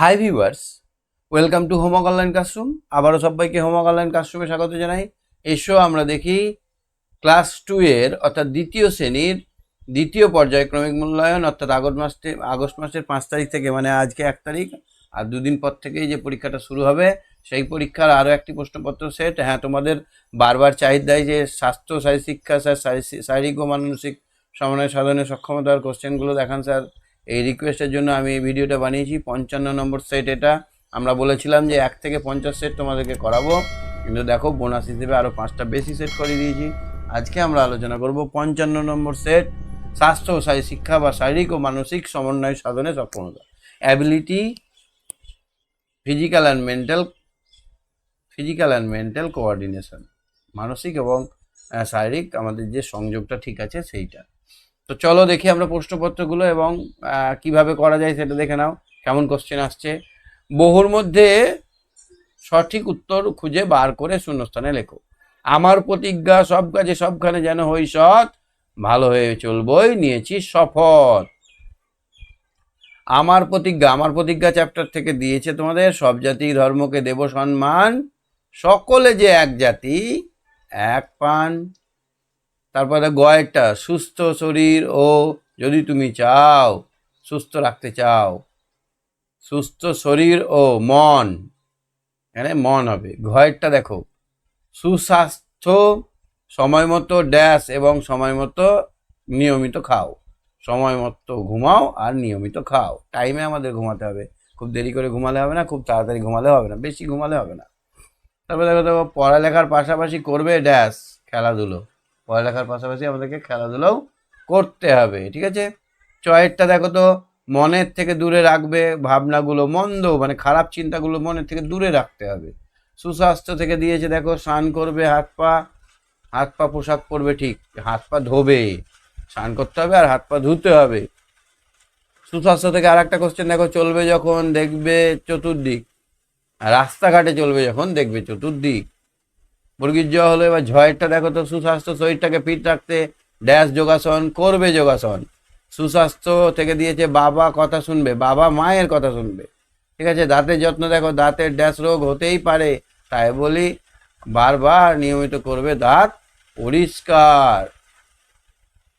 High viewers welcome to হোমক online classroom আবারও সবাইকে হোমক অনলাইন ক্লাসরুমে স্বাগত জানাই। এসো আমরা দেখি ক্লাস টু এর অর্থাৎ দ্বিতীয় শ্রেণির দ্বিতীয় পর্যায়ক্রমিক মূল্যায়ন, অর্থাৎ আগস্ট মাসে আগস্ট মাসের পাঁচ তারিখ থেকে মানে আজকে এক তারিখ, আর দুদিন পর থেকেই যে পরীক্ষাটা শুরু হবে, সেই পরীক্ষার আরও একটি প্রশ্নপত্র সেট হ্যাঁ তোমাদের বারবার চাহিদায় যে স্বাস্থ্য শারীর শিক্ষা স্যার শারীরিক ও মানসিক সমন্বয় সাধনের সক্ষমতার কোশ্চেনগুলো দেখান, স্যার। এই রিকোয়েস্টের জন্য আমি এই ভিডিওটা বানিয়েছি। পঞ্চান্ন নম্বর সেট এটা। আমরা বলেছিলাম যে এক থেকে পঞ্চাশ সেট তোমাদেরকে করাবো। কিন্তু দেখো বোনাস হিসেবে আরও পাঁচটা বেশি সেট করে দিয়েছি। আজকে আমরা আলোচনা করব পঞ্চান্ন নম্বর সেট স্বাস্থ্য শিক্ষা বা শারীরিক ও মানসিক সমন্বয় সাধনে সক্ষমতা। Ability physical and mental physical and mental coordination মানসিক এবং শারীরিক আমাদের যে সংযোগটা ঠিক আছে সেইটা। তো চলো দেখি আমরা প্রশ্নপত্রগুলো এবং কীভাবে করা যায় সেটা দেখে নাও, কেমন কোশ্চেন আসছে। বহুর মধ্যে সঠিক উত্তর খুঁজে বার করে শূন্যস্থানে লেখো। আমার প্রতিজ্ঞা, সব কাজে সবখানে যেন হই সৎ, ভালো হয়ে চলবই, নিয়েছি শপথ আমার প্রতিজ্ঞা আমার প্রতিজ্ঞা চ্যাপ্টার থেকে দিয়েছে তোমাদের, সব জাতি ধর্মকে দেব সম্মান সকলে যে এক জাতি, এক পান। তারপরে গয়েরটা, সুস্থ শরীর ও যদি তুমি চাও, সুস্থ রাখতে চাও। সুস্থ শরীর ও মন, এখানে মন হবে। ঘয়েরটা দেখো, সুস্বাস্থ্য, সময় মতো ড্যাশ এবং সময় মতো নিয়মিত খাও। সময় মতো ঘুমাও আর নিয়মিত খাও। টাইমে আমাদের ঘুমাতে হবে। খুব দেরি করে ঘুমালে হবে না, খুব তাড়াতাড়ি ঘুমালে হবে না, বেশি ঘুমালে হবে না। তারপরে দেখো দেখো, পড়ালেখার পাশাপাশি করবে ড্যাশ, খেলাধুলো। পড়ালেখার পাশাপাশি আমাদেরকে খেলাধুলাও করতে হবে, ঠিক আছে? চয়েরটা দেখো তো, মনের থেকে দূরে রাখবে, ভাবনাগুলো মন্দ মানে খারাপ চিন্তাগুলো মনের থেকে দূরে রাখতে হবে। সুস্বাস্থ্য থেকে দিয়েছে দেখো, স্নান করবে, হাত পা হাত পা পোশাক পরবে, ঠিক, হাত পা ধোবে, স্নান করতে হবে আর হাত পা ধুতে হবে। সুস্বাস্থ্য থেকে আর একটা কোশ্চেন দেখো, চলবে যখন, দেখবে চতুর্দিক। রাস্তাঘাটে চলবে যখন, দেখবে চতুর্দিক। মুরগির জ হলো, এবার ঝয়েরটা দেখো তো, সুস্বাস্থ্য শরীরটাকে ফিট রাখতে ড্যাশ যোগাসন, করবে যোগাসন। সুস্বাস্থ্য থেকে দিয়েছে বাবা কথা শুনবে, বাবা মায়ের কথা শুনবে। ঠিক আছে, দাঁতের যত্ন দেখো, দাঁতের ড্যাশ রোগ হতেই পারে। তাই বলি, বারবার নিয়মিত করবে দাঁত পরিষ্কার।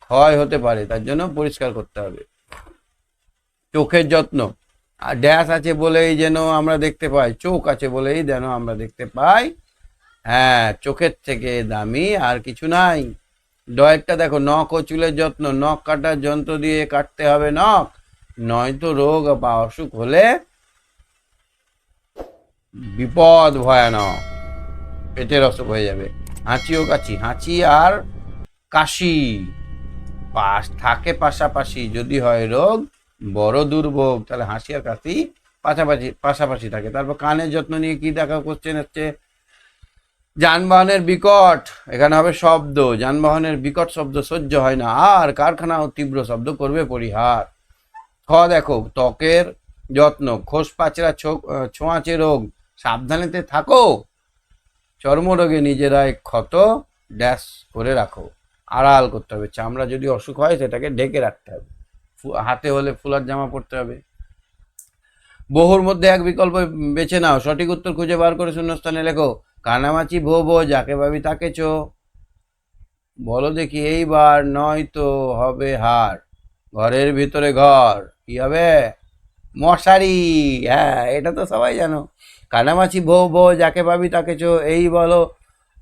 ক্ষয় হতে পারে, তার জন্য পরিষ্কার করতে হবে। চোখের যত্ন। আর ড্যাশ আছে বলেই যেন আমরা দেখতে পাই, চোখ আছে বলেই যেন আমরা দেখতে পাই। হ্যাঁ চোখের থেকে দামি আর কিছু নাই। ডয়েরটা দেখো, নখ ও চুলের যত্ন, নখ কাটার যন্ত্র দিয়ে কাটতে হবে নখ, নয়তো রোগ বা অসুখ হলে বিপদ ভয়ানক, পেটের অসুখ হয়ে যাবে। হাঁচি ও কাশি, হাঁচি আর কাশি পাশ, থাকে পাশাপাশি। যদি হয় রোগ, বড় দুর্ভোগ, তাহলে হাসি আর কাশি পাশাপাশি পাশাপাশি থাকে। তারপর কানের যত্ন নিয়ে কি দেখা কোশ্চেন হচ্ছে যানবাহনের বিকট, এখানে হবে শব্দ, যানবাহনের বিকট শব্দ সহ্য হয় না, আর কারখানা তীব্র শব্দ করবে পরিহার। খ, দেখো, ত্বকের যত্ন, খোস পাচরা ছোঁয়াচে রোগ, সাবধানেতে থাকো। চর্মরোগে নিজেরাই ক্ষত, ড্যাশ করে রাখো। আড়াল করতে হবে, চামড়া যদি অসুখ হয় সেটাকে ঢেকে রাখতে হবে। হাতে হলে ফুলার জামা পরতে হবে। বহুর মধ্যে এক বিকল্প বেছে নাও, সঠিক উত্তর খুঁজে বার করে শূন্যস্থানে লেখো। কানামাছি ভো ভো যাকে ভাবি তাকে চো। বলো দেখি, এইবার নয় তো হবে হার। ঘরের ভিতরে ঘর, কি হবে? মশারি হ্যাঁ এটা তো সবাই জানো। কানামাছি ভো ভো যাকে পাবি তাকে চো। এই বলো,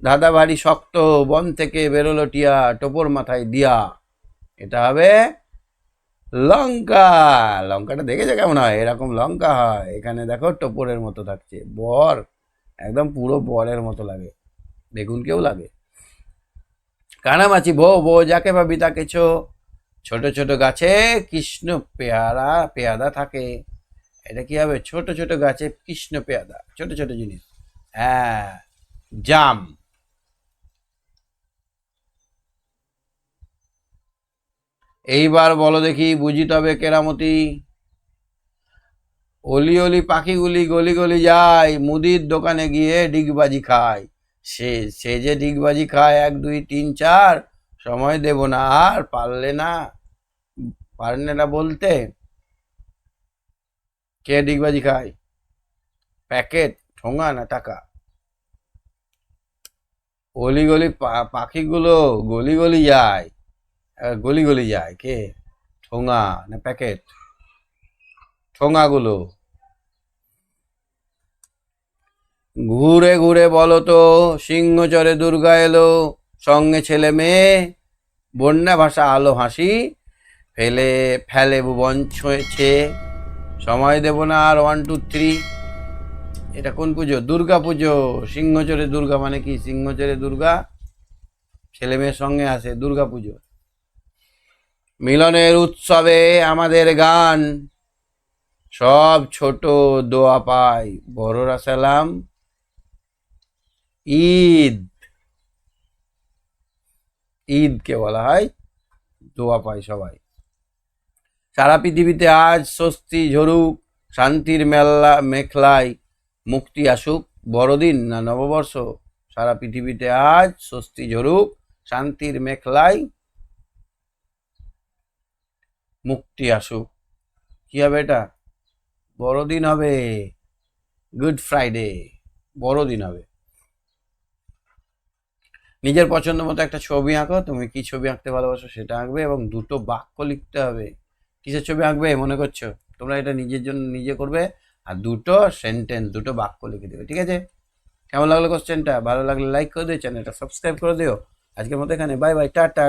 দাদা বাড়ি শক্ত, বন থেকে বেরোলো টিয়া, টোপর মাথায় দিয়া। এটা হবে লঙ্কা। লঙ্কাটা দেখেছ কেমন হয়? এরকম লঙ্কা হয়, এখানে দেখো টোপরের মতো থাকছে। বর একদম পুরো বরের মতো লাগে। বেগুনকেও লাগে। কানামাছি বো বো যাকে পাবি তাকে চো ছোট ছোট গাছে কৃষ্ণ পেয়ারা, পেয়াদা থাকে। এটা কি হবে? ছোট ছোট গাছে কৃষ্ণ পেয়াদা। ছোট ছোট জিনিস। হ্যাঁ জাম। এইবার বলো দেখি, বুঝি তবে কেরামতি। অলি অলি পাখিগুলি গলি গলি যায়, মুদির দোকানে গিয়ে ডিগবাজি খায়। সে সে যে ডিগবাজি খায় এক, দুই, তিন, চার, সময় দেব না, আর পারলে না। পারলে না বলতে কে ডিগবাজি খায়? প্যাকেট, ঠোঙা না টাকা? গলি গলি পাখিগুলো গলি গলি যায়। গলি গলি যায় কে? ঠোঙা না প্যাকেট? ঠোঙাগুলো। ঘুরে ঘুরে বলো তো, সিংহচরে দুর্গা এলো, সঙ্গে ছেলে মেয়ে, বন্যা ভাষা আলো হাসি, ফেলে ফেলে ভুবন ছুঁয়েছে সময় দেব না আর ওয়ান টু থ্রি এটা কোন পুজো? দুর্গা পুজো। সিংহচরে দুর্গা মানে কি? সিংহচরে দুর্গা, ছেলে মেয়ের সঙ্গে আসে দুর্গা পুজো। মিলনের উৎসবে আমাদের গান। সব ছোট দোয়া পাই। বড়রা সালাম। ঈদ। ঈদকে বলা হয়, দোয়া পাই সবাই। সারা পৃথিবীতে আজ স্বস্তি ঝরুক, শান্তির মেলা, মেখলায় মুক্তি আসুক। বড়দিন না নববর্ষ, সারা পৃথিবীতে আজ স্বস্তি ঝরুক, শান্তির মেখলায় মুক্তি আসুক। কি হবে এটা? বড়দিন হবে। গুড ফ্রাইডে বড়দিন হবে। নিজের পছন্দ মতো একটা ছবি আঁকো, তুমি কি ছবি আঁকতে ভালোবাসো সেটা আঁকবে এবং দুটো বাক্য লিখতে হবে। কিসের ছবি আঁকবে মনে করছ? তোমরা এটা নিজের জন্য নিজে করবে আর দুটো সেন্টেন্স দুটো বাক্য লিখে দেবে, ঠিক আছে? কেমন লাগল কোশ্চেনটা ভালো লাগলে লাইক করে দিও চ্যানেলটা সাবস্ক্রাইব করে দিও। আজকের মতো এখানে বাই বাই টাটা।